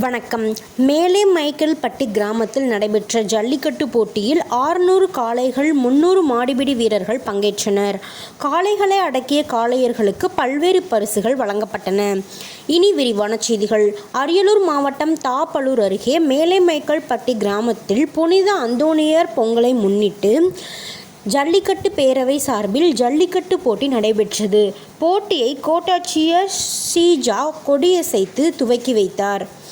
வணக்கம். மேலே மைக்கேல்பட்டி கிராமத்தில் நடைபெற்ற ஜல்லிக்கட்டு போட்டியில் ஆறுநூறு காளைகள் முன்னூறு மாடிபிடி வீரர்கள் பங்கேற்றனர். காளைகளை அடக்கிய காளையர்களுக்கு பல்வேறு பரிசுகள் வழங்கப்பட்டன. இனி விரிவான செய்திகள். அரியலூர் மாவட்டம் தாப்பலூர் அருகே மேலே மைக்கேல்பட்டி கிராமத்தில் புனித அந்தோனியர் பொங்கலை முன்னிட்டு ஜல்லிக்கட்டு பேரவை சார்பில் ஜல்லிக்கட்டு போட்டி நடைபெற்றது. போட்டியை கோட்டாட்சியர் ஷீஜா கொடியசைத்து துவக்கி வைத்தார்.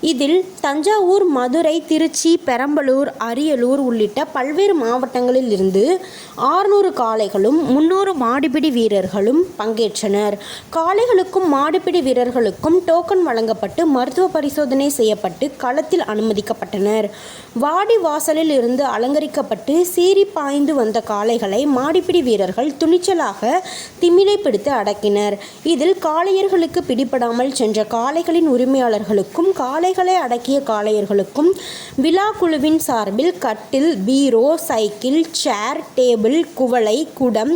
இதில் தஞ்சாவூர் மதுரை திருச்சி பெரம்பலூர் அரியலூர் உள்ளிட்ட பல்வேறு மாவட்டங்களில் இருந்து ஆறுநூறு காளைகளும் முன்னூறு மாடுபிடி வீரர்களும் பங்கேற்றனர். காளைகளுக்கும் மாடுபிடி வீரர்களுக்கும் டோக்கன் வழங்கப்பட்டு மருத்துவ பரிசோதனை செய்யப்பட்டு களத்தில் அனுமதிக்கப்பட்டனர். வாடி வாசலில் இருந்து அலங்கரிக்கப்பட்டு சீறி பாய்ந்து வந்த காளைகளை மாடிப்பிடி வீரர்கள் துணிச்சலாக திமிலை பிடித்து அடக்கினர். இதில் காளையர்களுக்கு பிடிபடாமல் சென்ற காளைகளின் உரிமையாளர்களுக்கும் காளைகளை அடக்கிய காளையர்களுக்கும் விழா குழுவின் சார்பில் கட்டில் பீரோ சைக்கிள் சேர் டேபிள் குவளை குடம்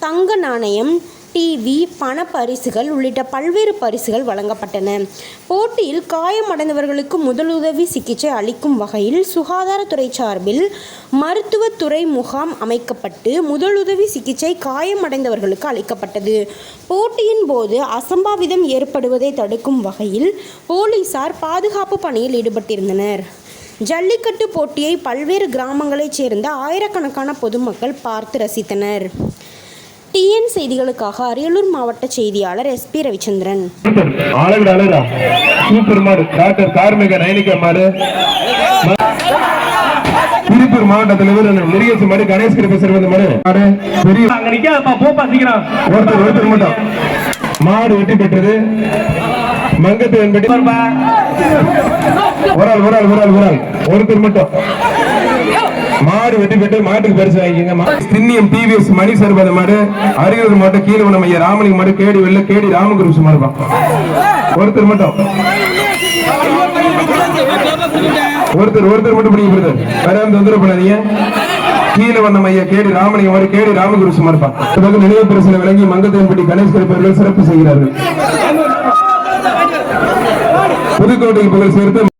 தங்க நாணயம் டிவி பண பரிசுகள் உள்ளிட்ட பல்வேறு பரிசுகள் வழங்கப்பட்டன. போட்டியில் காயமடைந்தவர்களுக்கு முதலுதவி சிகிச்சை அளிக்கும் வகையில் சுகாதாரத்துறை சார்பில் மருத்துவத்துறை முகாம் அமைக்கப்பட்டு முதலுதவி சிகிச்சை காயமடைந்தவர்களுக்கு அளிக்கப்பட்டது. போட்டியின் போது அசம்பாவிதம் ஏற்படுவதை தடுக்கும் வகையில் போலீசார் பாதுகாப்பு பணியில் ஈடுபட்டிருந்தனர். ஜல்லிக்கட்டு போட்டியை பல்வேறு கிராமங்களைச் சேர்ந்த ஆயிரக்கணக்கான பொதுமக்கள் பார்த்து ரசித்தனர். டிஎன் செய்திகளுக்காக அரியலூர் மாவட்ட செய்தியாளர் எஸ்பி ரவிச்சந்திரன். ஆளுங்க அழகா சூப்பர் மாடு டாக்டர் கார்மிக நயனிகா மாடு திருப்பூர் மாவட்ட தலைவர் முருகேசு மாடு கணேஷ் பேசுற வந்த மாடு மாடு பெரிய ஒருத்தர் ஒருத்தர் மட்டும். மாடு வெட்டி பெற்றது. மங்கத்தேவன் பெட்டி. ஒரு ஆள் ஒரு ஆள் ஒரு ஆள் ஒரு ஆள். ஒருத்தர் மட்டும். மாடு வெட்டி பெற்று மாட்டுக்கு பரிசு வாங்கிக்கங்க. மா- திண்ணியம் டிவிஎஸ் மணி சர்பத மாடு அரியலூர் மாவட்டம் கீழவனம் ஐயா ராமலிங்க மாடு கேடி வெள்ள கேடி ராமகுருசு மாடு ஒருத்தர் மட்டும். ஒருத்தர் ஒருத்தர் மட்டும் பிடிக்க பிரதர் வேற எந்த தொந்தரவு பண்ணாதீங்க. கீழே வண்ணம் ஐயா கேடி ராமலிங்கம் மாடு கேடி ராமகுருசு மாடு பா. நினைவு பிரச்சனை விளங்கி மங்கத்தேன்பட்டி கணேஷ் கருப்பர்கள் சிறப்பு செய்கிறார்கள். புதுக்கோட்டை புகழ் சேர்த்து